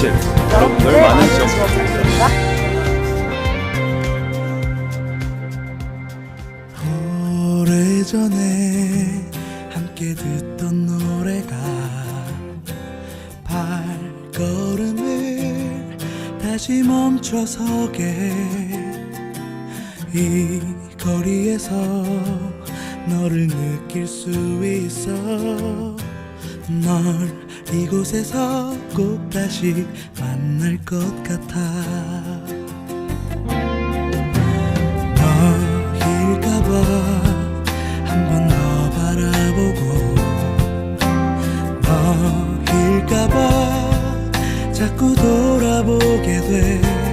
진실 여러분들 많은 지원 부탁드립니다. 오래전에 함께 듣던 노래가 발걸음을 다시 멈춰서게 이 거리에서 너를 느낄 수 있어 널 이곳에서 꼭 다시 만날 것 같아. 너일까봐 한번 더 바라보고. 너일까봐 자꾸 돌아보게 돼.